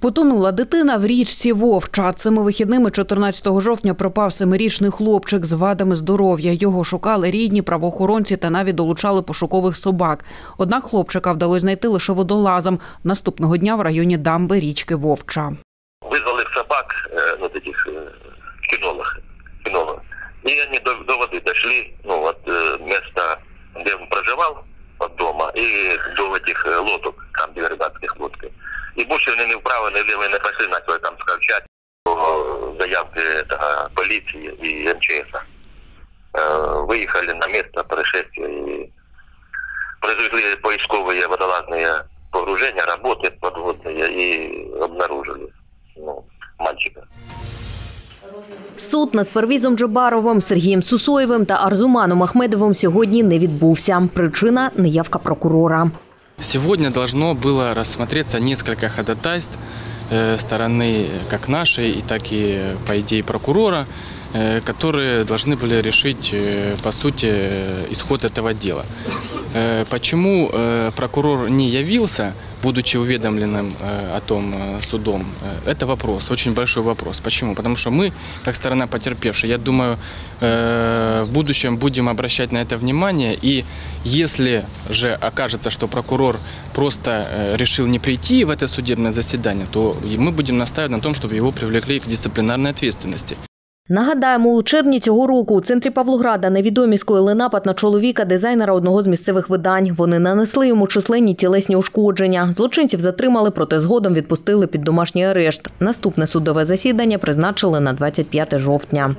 Потонула дитина в річці Вовча. Цими вихідними 14 жовтня пропав семирічний хлопчик з вадами здоров'я. Його шукали рідні, правоохоронці та навіть долучали пошукових собак. Однак хлопчика вдалося знайти лише водолазом. Наступного дня в районі дамби річки Вовча. вызвал их собак, э, вот этих э, кинолог, кинолог. И они до, до воды дошли, ну, от э, места, где он проживал, от дома, и до этих э, лодок, там, две рыбацких лодки. И больше они ни вправо, ни влево не пошли, начали там скачать по заявке этого, полиции и МЧС. Э, выехали на место происшествия и произвели поисковые водолазные погружения, работы подводные и обнаружили ну, мальчика. Суд над Первізом Джабаровим, Сергієм Сусоєвим та Арзуманом Ахмедовим сьогодні не відбувся. Причина неявка прокурора. Сегодня должно было рассмотреться несколько ходатайств э, стороны как нашей, и так и, по идее, прокурора, э, Которые должны были решить, э, по сути, э, исход этого дела. Э, Почему э, прокурор не явился, будучи уведомленным э, о том э, судом, э, это вопрос, очень большой вопрос. Почему? Потому что мы, как сторона потерпевшая, я думаю, э, в будущем будем обращать на это внимание. И если же окажется, что прокурор просто э, решил не прийти в это судебное заседание, то мы будем настаивать на том, чтобы его привлекли к дисциплинарной ответственности. Нагадаємо, у червні цього року у центрі Павлограда невідомі скоїли напад на чоловіка, дизайнера одного з місцевих видань. Вони нанесли йому численні тілесні ушкодження. Злочинців затримали, проте згодом відпустили під домашній арешт. Наступне судове засідання призначили на 25 жовтня.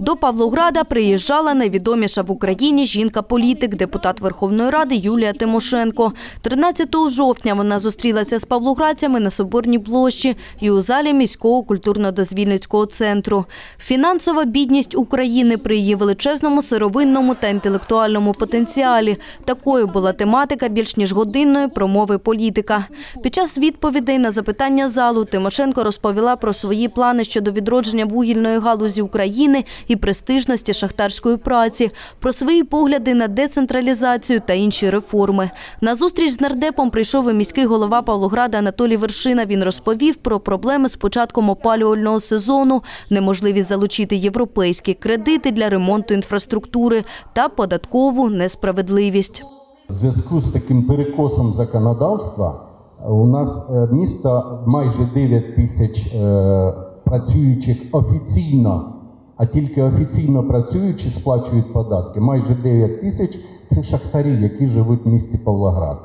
До Павлограда приїжджала найвідоміша в Україні жінка-політик, депутат Верховної Ради Юлія Тимошенко. 13 жовтня вона зустрілася з павлоградцями на Соборній площі і у залі міського культурно-дозвільницького центру. Фінансова бідність України при її величезному сировинному та інтелектуальному потенціалі. Такою була тематика більш ніж годинної промови політика. Під час відповідей на запитання залу Тимошенко розповіла про свої плани щодо відродження вугільної галузі України і престижності шахтарської праці, про свої погляди на децентралізацію та інші реформи. На зустріч з нардепом прийшов і міський голова Павлограда Анатолій Вершина. Він розповів про проблеми з початком опалювального сезону, неможливість залучити європейські кредити для ремонту інфраструктури та податкову несправедливість. В зв'язку з таким перекосом законодавства у нас е, місто майже 9 тисяч е, працюючих офіційно, а тільки офіційно працюючи сплачують податки. Майже 9 тисяч це шахтарі, які живуть в місті Павлоград.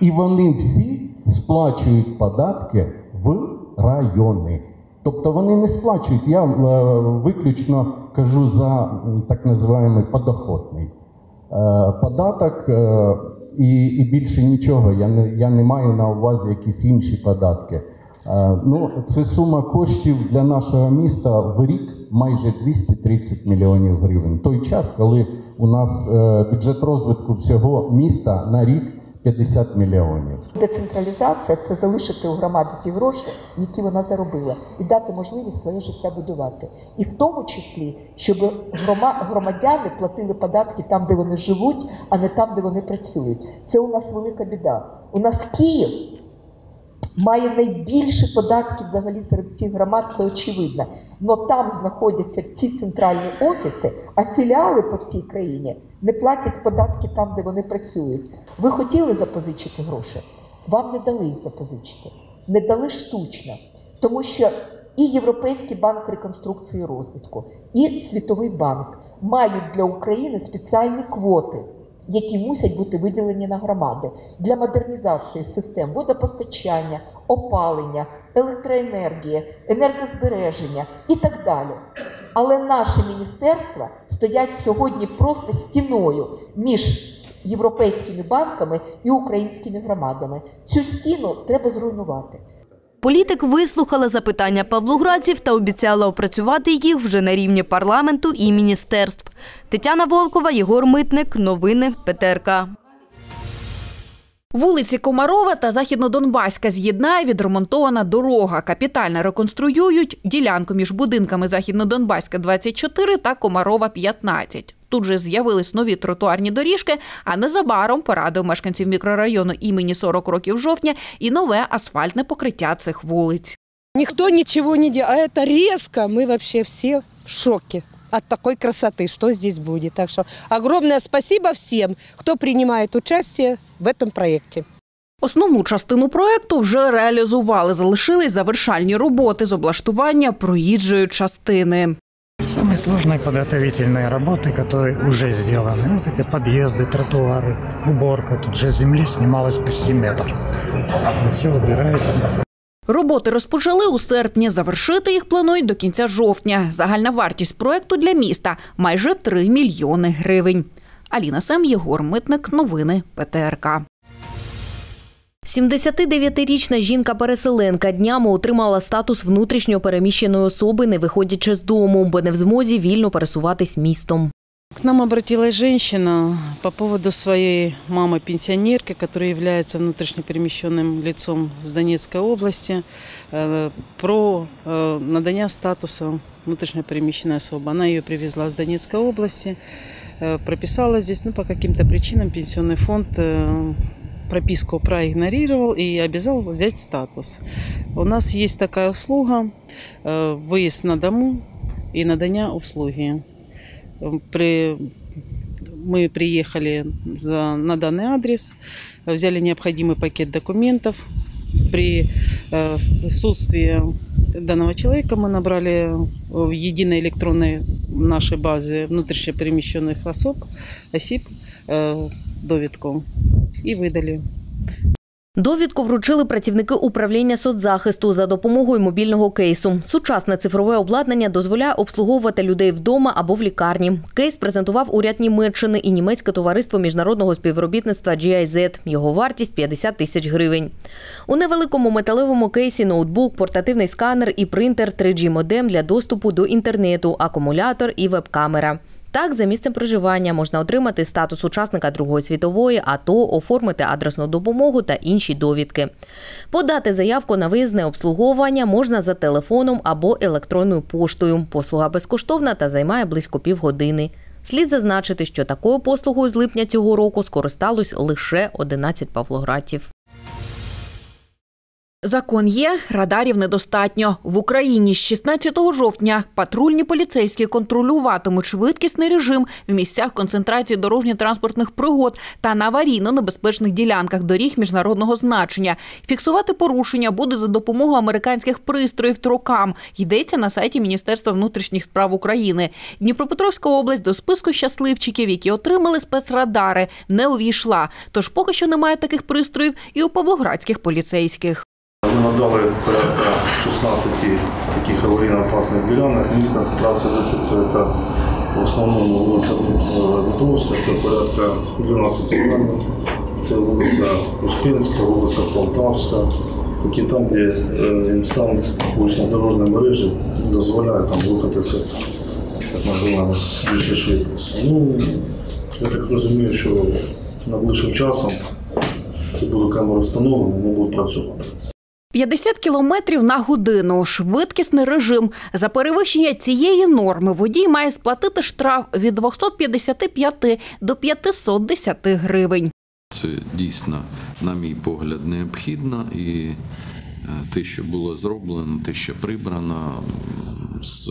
І вони всі сплачують податки в райони. Тобто вони не сплачують. Я е, виключно кажу за так називаємо подоходний е, податок е, і, і більше нічого. Я не, я не маю на увазі якісь інші податки. Е, Ну, це сума коштів для нашого міста в рік майже 230 мільйонів гривень. Той час, коли у нас е, бюджет розвитку всього міста на рік 50 мільйонів. Децентралізація це залишити у громади ті гроші, які вона заробила, і дати можливість своє життя будувати. І в тому числі, щоб громадяни платили податки там, де вони живуть, а не там, де вони працюють. Це у нас велика біда. У нас Київ має найбільше податків взагалі серед всіх громад, це очевидно. Но там знаходяться в ці центральні офіси, а філіали по всій країні не платять податки там, де вони працюють. Ви хотіли запозичити гроші? Вам не дали їх запозичити. Не дали штучно. Тому що і Європейський банк реконструкції і розвитку, і Світовий банк мають для України спеціальні квоти які мусять бути виділені на громади для модернізації систем водопостачання, опалення, електроенергії, енергозбереження і так далі. Але наші міністерства стоять сьогодні просто стіною між європейськими банками і українськими громадами. Цю стіну треба зруйнувати. Політик вислухала запитання павлоградців та обіцяла опрацювати їх вже на рівні парламенту і міністерств. Тетяна Волкова, Єгор Митник. Новини ПТРК. Вулиці Комарова та Західнодонбаська з'єднає відремонтована дорога. Капітально реконструюють ділянку між будинками Західнодонбаська 24 та Комарова 15. Тут же з'явились нові тротуарні доріжки, а незабаром порадив мешканців мікрорайону імені 40 років жовтня і нове асфальтне покриття цих вулиць. Никто ничего не делает. А это резко. Мы вообще все в шоке от такой красоты, что здесь будет. Так что огромное спасибо всем, кто принимает участие в этом проекте. Основну частину проекту вже реалізували. Залишились завершальні роботи з облаштування проїжджої частини. Самые сложные подготовительные работы, которые уже сделаны. Вот эти подъезды, тротуары, уборка. Тут же земли снималось почти метр. Все убирается. Роботи розпочали у серпні. Завершити їх планують до кінця жовтня. Загальна вартість проекту для міста майже 3 мільйони гривень. Аліна Сем, Єгор Митник. Новини ПТРК. 79-річна жінка-переселенка днями отримала статус внутрішньо переміщеної особи, не виходячи з дому, бо не в змозі вільно пересуватись містом. К нам обратилась женщина по поводу своей мамы-пенсионерки, которая является внутренне перемещенным лицом с Донецкой области, э, про э, надання статуса внутренне перемещенная особа. Она ее привезла с Донецкой области, э, прописала здесь, ну, по каким-то причинам пенсионный фонд э, прописку проигнорировал и обязал взять статус. У нас есть такая услуга, э, выезд на дому и надання услуги. При... Мы приехали за... на данный адрес, взяли необходимый пакет документов. При э, присутствии данного человека мы набрали в единой электронной нашей базе внутренне перемещенных особ, осіб, э, довідку і видали. Довідку вручили працівники управління соцзахисту за допомогою мобільного кейсу. Сучасне цифрове обладнання дозволяє обслуговувати людей вдома або в лікарні. Кейс презентував уряд Німеччини і німецьке товариство міжнародного співробітництва GIZ. Його вартість 50 тисяч гривень. У невеликому металевому кейсі ноутбук, портативний сканер і принтер 3G-модем для доступу до інтернету, акумулятор і веб-камера. Так, за місцем проживання можна отримати статус учасника Другої світової, АТО, оформити адресну допомогу та інші довідки. Подати заявку на виїзне обслуговування можна за телефоном або електронною поштою. Послуга безкоштовна та займає близько півгодини. Слід зазначити, що такою послугою з липня цього року скористалось лише 11 павлоградців. Закон є, радарів недостатньо. В Україні з 16 жовтня патрульні поліцейські контролюватимуть швидкісний режим в місцях концентрації дорожньо-транспортних пригод та на аварійно-небезпечних ділянках доріг міжнародного значення. Фіксувати порушення буде за допомогою американських пристроїв трокам. Йдеться на сайті Міністерства внутрішніх справ України. Дніпропетровська область до списку щасливчиків, які отримали спецрадари, не увійшла. Тож поки що немає таких пристроїв і у павлоградських поліцейських. Ми надали порядка 16 таких аварійно опасних ділянок. Місце концентрації ДТП це в основному вулиця Дмитровська, це порядка 12 кілометрів. Це вулиця Успенська, вулиця Полтавська. Такі там, де е, стан вулично-дорожньої мережі дозволяє там рухатися, як називаємо, з більшою швидкістю. Ну, я так розумію, що найближчим часом це буде камера встановлена, вони будуть працювати. 50 кілометрів на годину. Швидкісний режим. За перевищення цієї норми водій має сплатити штраф від 255 до 510 гривень. Це дійсно, на мій погляд, необхідно і те, що було зроблено, те, що прибрано з,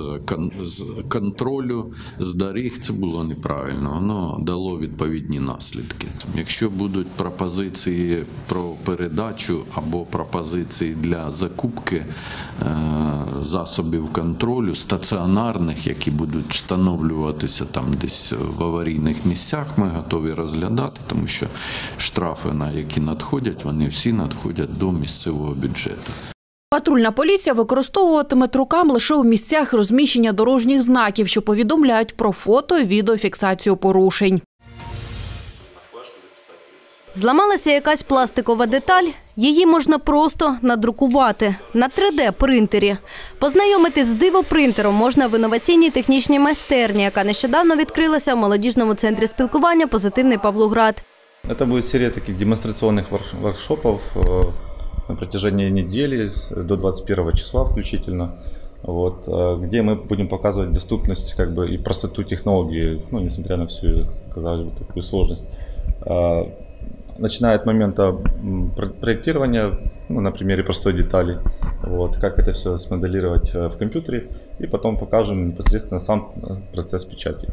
з контролю з доріг, це було неправильно. Воно дало відповідні наслідки. Якщо будуть пропозиції про передачу або пропозиції для закупки е, засобів контролю стаціонарних, які будуть встановлюватися там десь в аварійних місцях, ми готові розглядати, тому що штрафи, на які надходять, вони всі надходять до місцевого бюджету. Патрульна поліція використовуватиме трукам лише у місцях розміщення дорожніх знаків, що повідомляють про фото і відеофіксацію порушень. Зламалася якась пластикова деталь, її можна просто надрукувати на 3D-принтері. Познайомитись з дивопринтером можна в інноваційній технічній майстерні, яка нещодавно відкрилася в молодіжному центрі спілкування Позитивний Павлоград. Это будет серия таких демонстрационных ворш- воркшопов э, на протяжении недели до 21 числа включительно. Вот, э, где мы будем показывать доступность как бы, и простоту технологии, ну, несмотря на всю, казалось бы, такую сложность. Э, Начиная от момента проектирования, ну, на примере простой детали, вот, как это все смоделировать э, в компьютере, и потом покажем непосредственно сам процесс печати.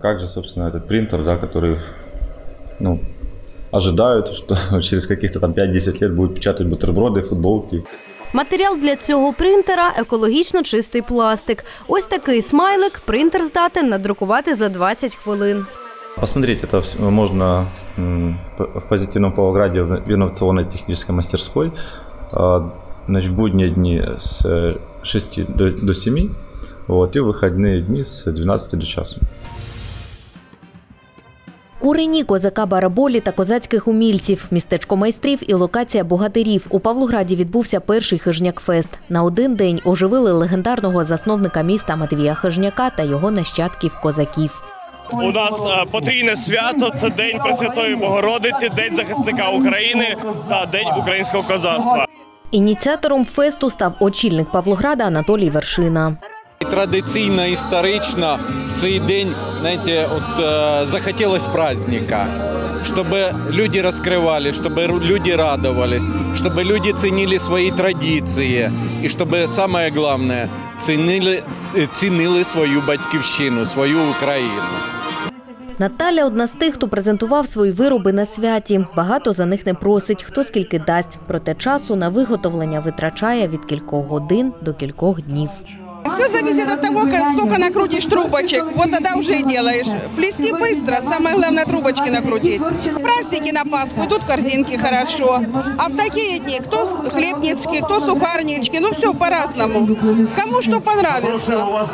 Как же, собственно, этот принтер, да, который ну, ожидают, что через каких-то там 5-10 лет будут печатать бутерброды, футболки. Матеріал для цього принтера – екологічно чистий пластик. Ось такий смайлик принтер здатен надрукувати за 20 хвилин. Посмотреть это вс- можно м, п- в позитивном Павлограде в инновационно-технической мастерской. А, Значит, в будние дни с э, 6 до, до 7, вот, и в выходные дни с 12 до часу. Курені, козака бараболі та козацьких умільців, містечко майстрів і локація богатирів. У Павлограді відбувся перший хижняк-фест. На один день оживили легендарного засновника міста Матвія Хижняка та його нащадків козаків. У нас е, потрійне свято це День Пресвятої Богородиці, День захисника України та День українського козацтва. Ініціатором фесту став очільник Павлограда Анатолій Вершина. Традиційно, історично в цей день, знаєте, от е, захотілось праздника, щоб люди розкривали, щоб люди радувались, щоб люди цінили свої традиції і щоб саме головне цінили, цінили свою батьківщину, свою Україну. Наталя одна з тих, хто презентував свої вироби на святі. Багато за них не просить, хто скільки дасть. Проте часу на виготовлення витрачає від кількох годин до кількох днів. Все зависит от того, сколько накрутишь трубочек. Вот тогда уже и делаешь. Плести быстро, самое главное трубочки накрутить. Праздники на Пасху, тут корзинки хорошо. А в такие дни кто хлебницкие, кто сухарнички, ну все по-разному. Кому что понравится.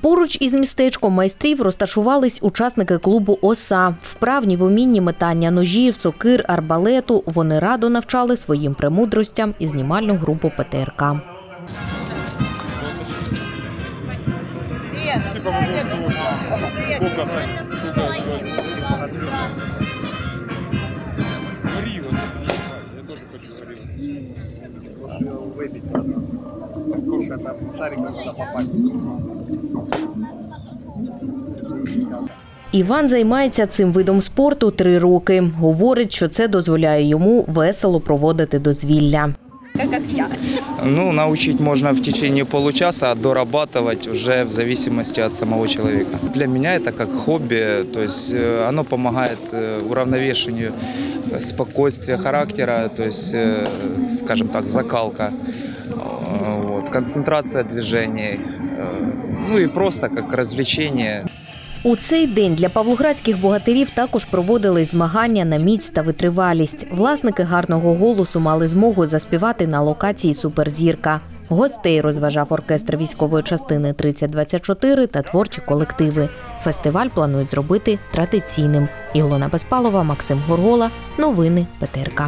Поруч із містечком майстрів розташувались учасники клубу ОСА. Вправні в умінні метання ножів, сокир, арбалету. Вони радо навчали своїм премудростям і знімальну групу ПТРК. Іван займається цим видом спорту три роки. Говорить, що це дозволяє йому весело проводити дозвілля как я. Ну, научить можно в течение получаса, а дорабатывать уже в зависимости от самого человека. Для меня это как хобби, то есть э, оно помогает э, уравновешению э, спокойствия характера, то есть, э, скажем так, закалка, э, вот, концентрация движений, э, ну и просто как развлечение. У цей день для павлоградських богатирів також проводили змагання на міць та витривалість. Власники гарного голосу мали змогу заспівати на локації Суперзірка. Гостей розважав оркестр військової частини 3024 та творчі колективи. Фестиваль планують зробити традиційним. Ілона Безпалова, Максим Горгола. Новини ПТРК.